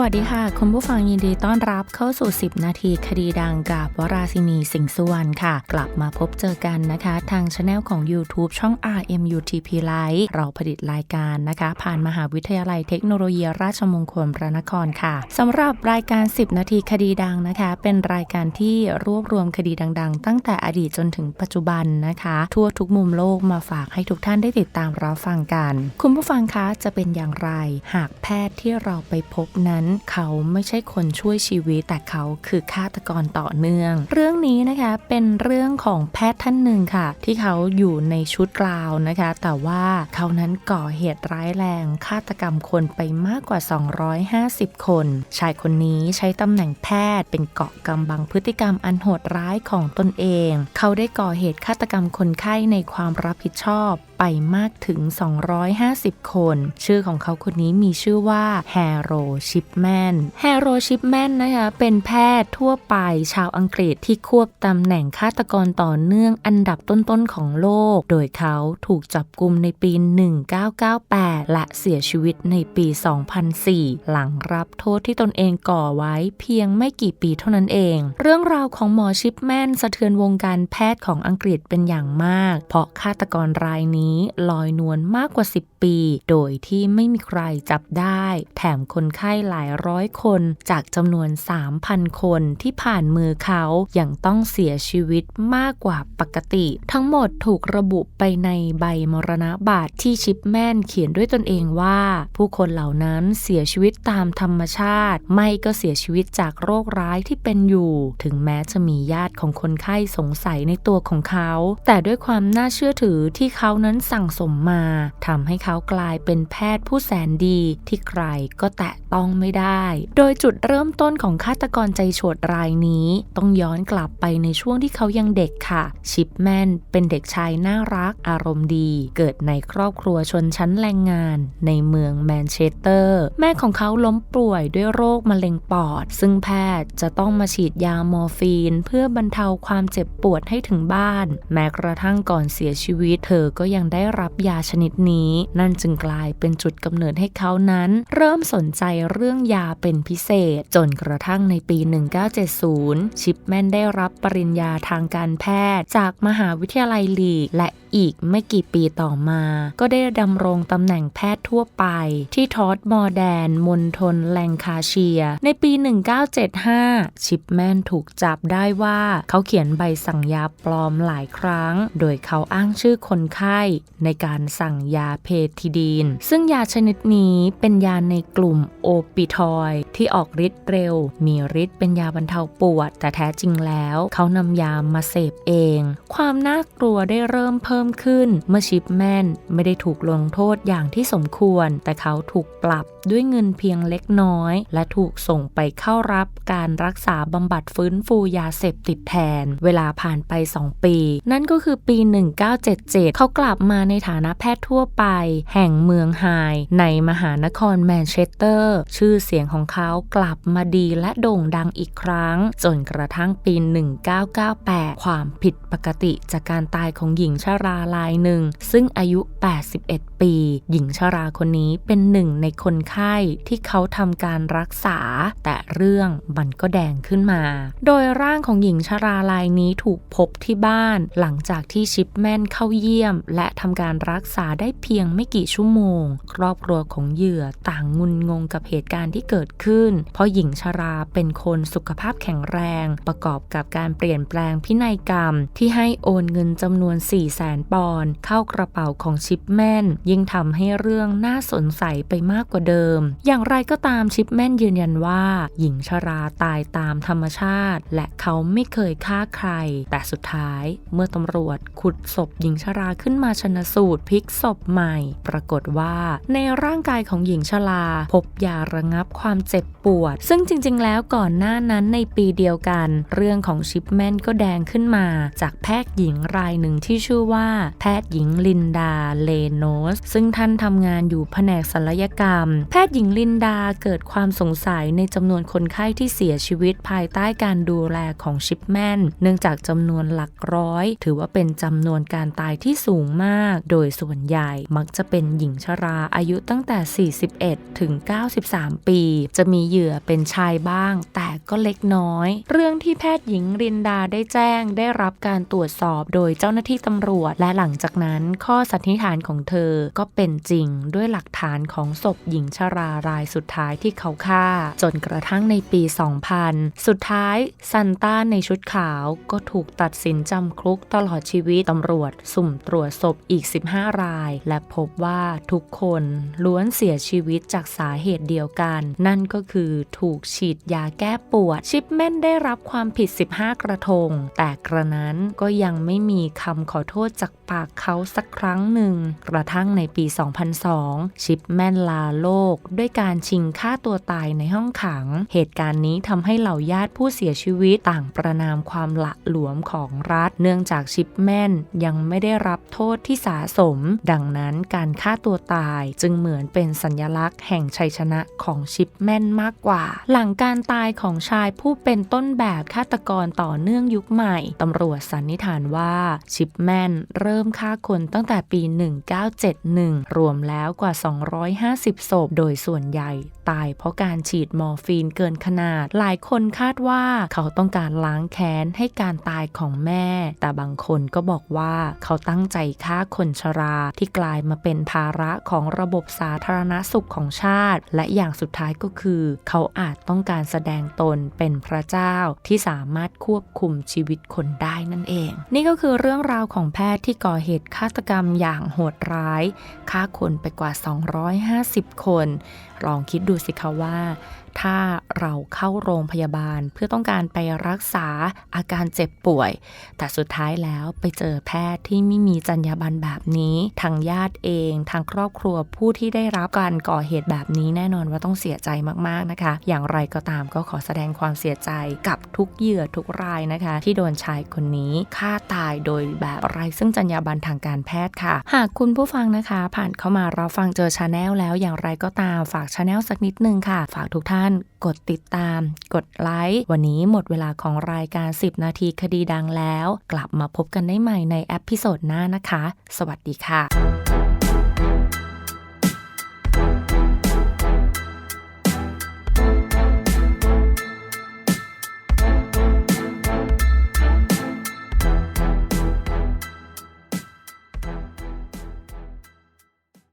วัสดีค่ะ คุณผู้ฟังยินดีต้อนรับเข้าสู่ 10 นาทีคดีดังกับวราศินีสิงห์สุวรรณค่ะ กลับมาพบเจอกันนะคะ ทางช anel ของ YouTube ช่อง RMUTP Live เราผลิตรายการนะคะ ผ่านมหาวิทยาลัยเทคโนโลยีราชมงคลพระนครค่ะสำหรับรายการ 10 นาทีคดีดังนะคะ เป็นรายการที่รวบรวมคดีดัง ๆ ตั้งแต่อดีตจนถึงปัจจุบันนะคะ ทั่วทุกมุมโลกมาฝากให้ทุกท่านได้ติดตามรับฟังกัน คุณผู้ฟังคะจะเป็นอย่างไร หากแพทย์ที่เราไปพบนั้นเขาไม่ใช่คนช่วยชีวิต แต่เขาคือฆาตกรต่อเนื่อง เรื่องนี้นะคะเป็นเรื่องของแพทย์ท่านหนึ่งค่ะ ที่เขาอยู่ในชุดกราวนะคะ แต่ว่าเขานั้นก่อเหตุร้ายแรงฆาตกรรมคนไปมากกว่า 250 คน ชายคนนี้ใช้ตำแหน่งแพทย์เป็นเกาะกำบังพฤติกรรมอันโหดร้ายของตนเอง เขาได้ก่อเหตุฆาตกรรมคนไข้ในความรับผิดชอบไปมากถึง 250 คน ชื่อของเขาคนนี้มีชื่อว่าแฮโรชิปแมนแฮโรชิปแมนนะคะเป็นแพทย์ทั่วไปชาวอังกฤษที่ควบตำแหน่งฆาตกรต่อเนื่องอันดับต้นๆของโลก โดยเขาถูกจับกุมในปี 1998 และเสียชีวิตในปี 2004 หลังรับโทษที่ตนเองก่อไว้เพียงไม่กี่ปีเท่านั้นเอง เรื่องราวของหมอชิปแมนสะเทือนวงการแพทย์ของอังกฤษเป็นอย่างมาก เพราะฆาตกรรายนี้ลอยนวลมากกว่า 10 ปี โดยที่ไม่มีใครจับได้ แถมคนไข้หลายร้อยคนจากจำนวน 3,000 คนที่ผ่านมือเขายัางต้องเสียชีวิตมากกว่าปกติ ทั้งหมดถูกระบุไปในใบมรณะบัตรที่ชิปแมนเขียนด้วยตนเองว่า ผู้คนเหล่านั้นเสียชีวิตตามธรรมชาติ ไม่ก็เสียชีวิตจากโรคร้ายที่เป็นอยู่ ถึงแม้จะมีญาติของคนไข้สงสัยในตัวของเขา แต่ด้วยความน่าเชื่อถือที่เขานั้นสั่งสมมาทำให้เขากลายเป็นแพทย์ผู้แสนดีที่ใครก็แตะต้องไม่ได้ โดยจุดเริ่มต้นของฆาตกรใจโฉดรายนี้ต้องย้อนกลับไปในช่วงที่เขายังเด็กค่ะ ชิปแมนเป็นเด็กชายน่ารักอารมณ์ดี เกิดในครอบครัวชนชั้นแรงงาน ในเมืองแมนเชสเตอร์ แม่ของเขาล้มป่วยด้วยโรคมะเร็งปอด ซึ่งแพทย์จะต้องมาฉีดยามอร์ฟีน เพื่อบรรเทาความเจ็บปวดให้ถึงบ้าน แม้กระทั่งก่อนเสียชีวิต เธอก็ยังได้รับยาชนิดนี้ นั่นจึงกลายเป็นจุดกำเนิดให้เขานั้น เริ่มสนใจเรื่องยาเป็นพิเศษ จนกระทั่งในปี 1970 ชิปแมนได้รับปริญญาทางการแพทย์ จากมหาวิทยาลัยลีดและอีกไม่กี่ปีต่อมา ก็ได้ดำรงตำแหน่งแพทย์ทั่วไป ที่ทอสมอร์แดน มณฑลแลงคาเชีย ในปี 1975 ชิปแมนถูกจับได้ว่า เขาเขียนใบสั่งยาปลอมหลายครั้ง โดยเขาอ้างชื่อคนไข้ในการสั่งยาเพทิดีน ซึ่งยาชนิดนี้เป็นยาในกลุ่มโอปิทอยที่ออกฤทธิ์เร็ว มีฤทธิ์เป็นยาบรรเทาปวด แต่แท้จริงแล้ว เขานำยามาเสพเอง ความน่ากลัวได้เริ่มเพิ่มขึ้น เมื่อชิปแมนไม่ได้ถูกลงโทษอย่างที่สมควร แต่เขาถูกปรับ ด้วยเงินเพียงเล็กน้อย และถูกส่งไปเข้ารับการรักษาบำบัดฟื้นฟูยาเสพติดแทน เวลาผ่านไป 2 ปี นั่นก็คือปี 1977 เขากลับมาในฐานะแพทย์ทั่วไป แห่งเมืองไฮในมหานครแมนเชสเตอร์ ชื่อเสียงของเขากลับมาดีและโด่งดังอีกครั้ง จนกระทั่งปี 1998 ความผิดปกติจากการตายของหญิงชราลายหนึ่ง ซึ่งอายุ 81ปี หญิงชราคนนี้เป็นหนึ่งในคนไข้ที่เขาทำการรักษา แต่เรื่องมันก็แดงขึ้นมา โดยร่างของหญิงชราลายนี้ถูกพบที่บ้าน หลังจากที่ชิปแมนเข้าเยี่ยม และทำการรักษาได้เพียงไม่กี่ชั่วโมง ครอบครัวของเหยื่อต่างงุนงงกับเหตุการณ์ที่เกิดขึ้น เพราะหญิงชราเป็นคนสุขภาพแข็งแรง ประกอบกับการเปลี่ยนแปลงพินัยกรรม ที่ให้โอนเงินจำนวน4 0 0แสนปอนด์เข้ากระเป๋าของชิปแมนยิ่งทำให้เรื่องน่าสนใจไปมากกว่าเดิม อย่างไรก็ตามชิปแมนยืนยันว่า หญิงชราตายตามธรรมชาติ และเขาไม่เคยฆ่าใคร แต่สุดท้ายเมื่อตำรวจขุดศพหญิงชราขึ้นมาชนสูตรพลิกศพใหม่ ปรากฏว่าในร่างกายของหญิงชราพบยาระงับความเจ็บปวด ซึ่งจริง ๆ แล้วก่อนหน้านั้นในปีเดียวกัน เรื่องของชิปแมนก็แดงขึ้นมา จากแพทย์หญิงรายหนึ่งที่ชื่อว่า แพทย์หญิงลินดาเลโนสส ซึ่งท่านทำงานอยู่แผนกศัลยกรรม แพทย์หญิงลินดาเกิดความสงสัยในจำนวนคนไข้ที่เสียชีวิตภายใต้การดูแลของชิปแมนเนื่องจากจำนวนหลักร้อย ถือว่าเป็นจำนวนการตายที่สูงมาก โดยส่วนใหญ่มักจะเป็นหญิงชราอายุตั้งแต่ 41 ถึง 93 ปี จะมีเหยื่อเป็นชายบ้าง แต่ก็เล็กน้อย เรื่องที่แพทย์หญิงรินดาได้แจ้งได้รับการตรวจสอบโดยเจ้าหน้าที่ตำรวจ และหลังจากนั้นข้อสันนิษฐานของเธอก็เป็นจริงด้วยหลักฐานของศพหญิงชรารายสุดท้ายที่เขาฆ่า จนกระทั่งในปี 2000 สุดท้ายซันต้าในชุดขาวก็ถูกตัดสินจำคุกตลอดชีวิตตำรวจ สุ่มตรวจศพอีก 15 ราย และพบว่าทุกคนล้วนเสียชีวิตจากสาเหตุเดียวกัน นั่นก็คือถูกฉีดยาแก้ปวด ชิปเม่นได้รับความผิด 15 กระทง แต่กระนั้นก็ยังไม่มีคำขอโทษจากปากเขาสักครั้งหนึ่ง กระทั่งในปี 2002 ชิปแมนลาโลก ด้วยการชิงฆ่าตัวตายในห้องขัง เหตุการณ์นี้ทำให้เหล่าญาติผู้เสียชีวิตต่างประนามความละหลวมของรัฐ เนื่องจากชิปแมนยังไม่ได้รับโทษที่สาสม ดังนั้นการฆ่าตัวตายจึงเหมือนเป็นสัญลักษณ์แห่งชัยชนะของชิปแมนมากกว่า หลังการตายของชายผู้เป็นต้นแบบฆาตกรต่อเนื่องยุคใหม่ตำรวจสันนิษฐานว่าชิปแมนเริ่มริ่มฆ่าคนตั้งแต่ปี 1971 รวมแล้วกว่า 250 ศพ โดยส่วนใหญ่ ตายเพราะการฉีดมอร์ฟีนเกินขนาด หลายคนคาดว่าเขาต้องการล้างแค้นให้การตายของแม่ แต่บางคนก็บอกว่าเขาตั้งใจฆ่าคนชราที่กลายมาเป็นภาระของระบบสาธารณสุขของชาติ และอย่างสุดท้ายก็คือ เขาอาจต้องการแสดงตนเป็นพระเจ้าที่สามารถควบคุมชีวิตคนได้นั่นเอง นี่ก็คือเรื่องราวของแพทย์ที่ก่อเหตุฆาตกรรมอย่างโหดร้ายฆ่าคนไปกว่า 250 คน ลองคิดดูสิคะว่า ถ้าเราเข้าโรงพยาบาลเพื่อต้องการไปรักษาอาการเจ็บป่วย แต่สุดท้ายแล้วไปเจอแพทย์ที่ไม่มีจรรยาบรรณแบบนี้ทางญาติเอง ทางครอบครัวผู้ที่ได้รับการก่อเหตุแบบนี้แน่นอนว่าต้องเสียใจมากๆนะคะ อย่างไรก็ตามก็ขอแสดงความเสียใจกับทุกเหยื่อทุกรายนะคะ ที่โดนชายคนนี้ฆ่าตายโดยแบบไรซึ่งจรรยาบาลทางการแพทย์ค่ะ หากคุณผู้ฟังนะคะ ผ่านเข้ามาเราฟังเจอชาแนลแล้วอย่างไรก็ตามฝากชาแนลสักนิดนึงค่ะ ฝากทุกท่านกดติดตาม กดไลค์วันนี้หมดเวลาของรายการ 10 นาทีคดีดังแล้ว กลับมาพบกันได้ใหม่ในแอปพิโซดหน้านะคะ สวัสดีค่ะ